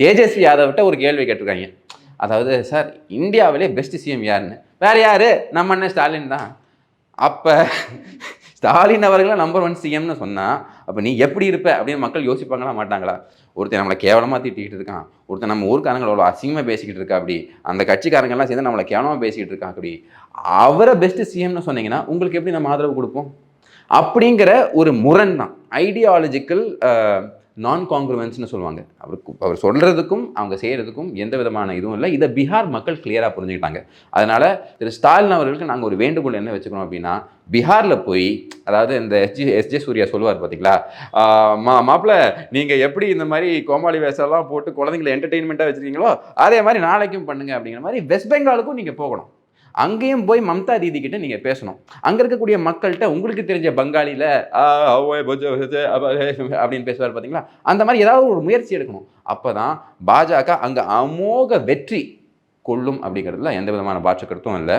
தேஜஸ்வி யாதவ்கிட்ட ஒரு கேள்வி கேட்டிருக்காங்க. அதாவது சார் இந்தியாவிலே பெஸ்ட் சிஎம் யாருன்னு? வேற யாரு? நம்ம அண்ணன் ஸ்டாலின் தான். அப்போ ஸ்டாலின் அவர்களை நம்பர் ஒன் சிஎம்னு சொன்னால் அப்போ நீ எப்படி இருப்ப அப்படின்னு மக்கள் யோசிப்பாங்களா மாட்டாங்களா? ஒருத்தன் நம்மளை கேவலமாக திட்டிகிட்டு இருக்கான். ஒருத்தன் நம்ம ஊருக்காரங்களை அவ்வளோ அசிங்கமாக பேசிக்கிட்டு இருக்கா அப்படி? அந்த கட்சிக்காரங்கெல்லாம் சேர்ந்து நம்மளை கேவலமாக பேசிக்கிட்டு இருக்கான் அப்படி? அவரை பெஸ்ட் சிஎம்னு சொன்னீங்கன்னா உங்களுக்கு எப்படி நம்ம ஆதரவு கொடுப்போம்? அப்படிங்கிற ஒரு முரண் தான். ஐடியாலஜிக்கல் நான் காங்க்ருவன்ஸ்னு சொல்லுவாங்க அவருக்கு அவர் சொல்கிறதுக்கும் அவங்க செய்கிறதுக்கும் எந்த விதமான இதுவும் இல்லை. இதை பீகார் மக்கள் கிளியராக புரிஞ்சுக்கிட்டாங்க. அதனால் திரு ஸ்டாலின் அவர்களுக்கு நாங்கள் ஒரு வேண்டுகோள் என்ன வச்சுக்கிறோம் அப்படின்னா பீகாரில் போய் அதாவது இந்த எஸ்ஜி எஸ்ஜே சூர்யா சொல்லுவார் பார்த்தீங்களா மா மாப்பிள்ள நீங்கள் எப்படி இந்த மாதிரி கோமாளி வேஷம்லாம் போட்டு குழந்தைங்களை என்டர்டெயின்மெண்ட்டாக வச்சுருக்கீங்களோ அதே மாதிரி நாளைக்கும் பண்ணுங்க அப்படிங்கிற மாதிரி வெஸ்ட் பெங்காலுக்கும் நீங்கள் போகணும். அங்கேயும் போய் மம்தா தீதி கிட்ட நீங்கள் பேசணும். அங்கே இருக்கக்கூடிய மக்கள்கிட்ட உங்களுக்கு தெரிஞ்ச பங்காளியில் அப்படின்னு பேசுவார் பார்த்தீங்களா அந்த மாதிரி ஏதாவது ஒரு முயற்சி எடுக்கணும். அப்போ தான் பாஜக அங்கே அமோக வெற்றி கொள்ளும் அப்படிங்கிறதுல எந்த விதமான பாட்ச கருத்தும் இல்லை.